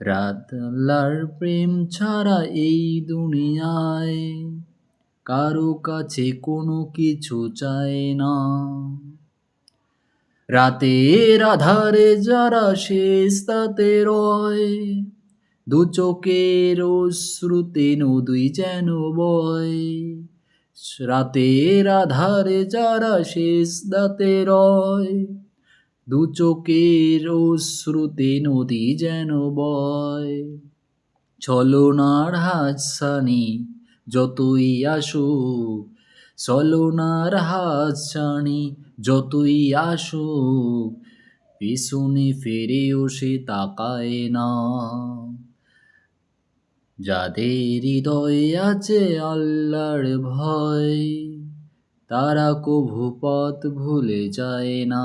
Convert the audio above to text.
রাত আল্লাহর প্রেম ছাড়া এই দুনিয়ায় কারও কাছে কোনো কিছু চায় না। রাতের আধারে যারা শেষ তাতে রয়, দু চোখের শ্রুতে নদী যেন বয়। রাতের আধারে যারা শেষ দাতে রয় দু চোখের শ্রুতে নদী যেন বয়। ছলনার হাসানি যতই আসুক, ছলনার হাসানি যতই আসুক, পিছনে ফিরেও সে তাকায় না। যাদের হৃদয়ে আছে আল্লাহর ভয়, তারা কভু পথ ভুলে যায় না।